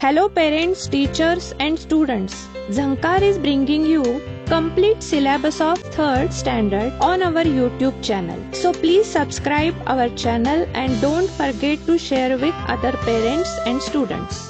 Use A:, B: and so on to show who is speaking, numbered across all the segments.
A: Hello parents, teachers and students. Zankar is bringing you complete syllabus of 3rd standard on our YouTube channel. So please subscribe our channel and don't forget to share with other parents and students.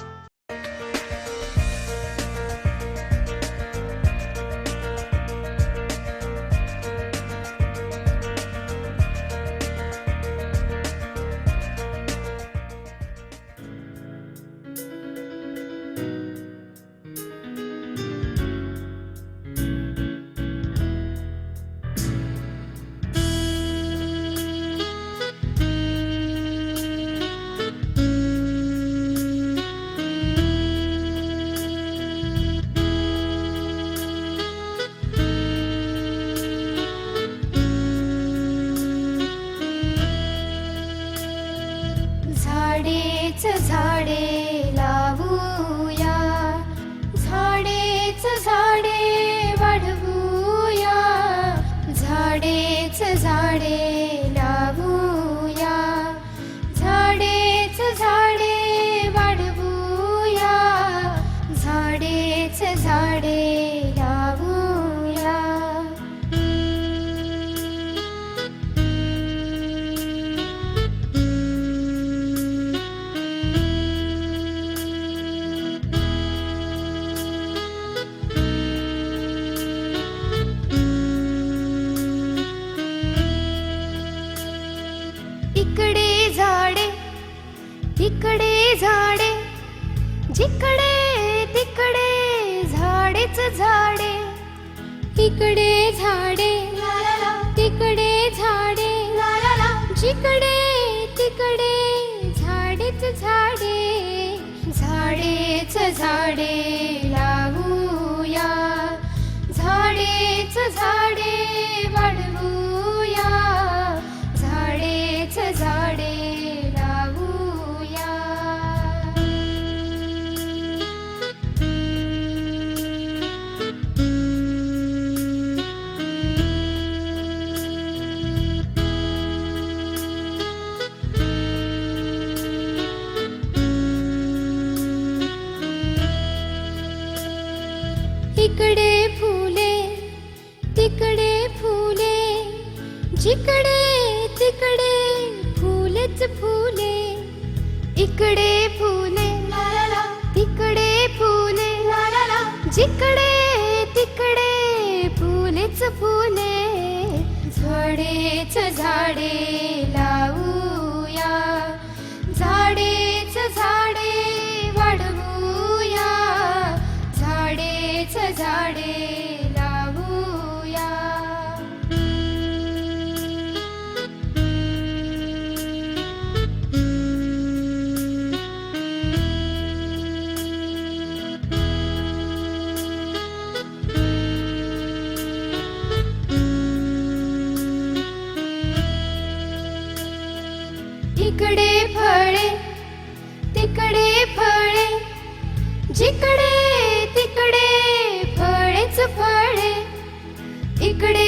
B: झाडेच झाडे लावूया. झाडेच झाडे वाढवूया. झाडेच झाडे लावूया. झाडेच झाडे वाढवूया. झाडेच झाडे इकडे झाडे जिकडे तिकडे झाडेच झाडे. इकडे झाडे तिकडे झाडे जिकडे तिकडे झाडेच झाडे झाडेच झाडे. इकडे फुले तिकडे फुले जिकडे तिकडे फुलेच फुले इकडे फुले तिकडे फुले जिकडे तिकडे फुलेच फुले झाडेच झाडे लावूया. इकडे फळे तिकडे फळे. जिकडे तिकडे फळेच फळे इकडे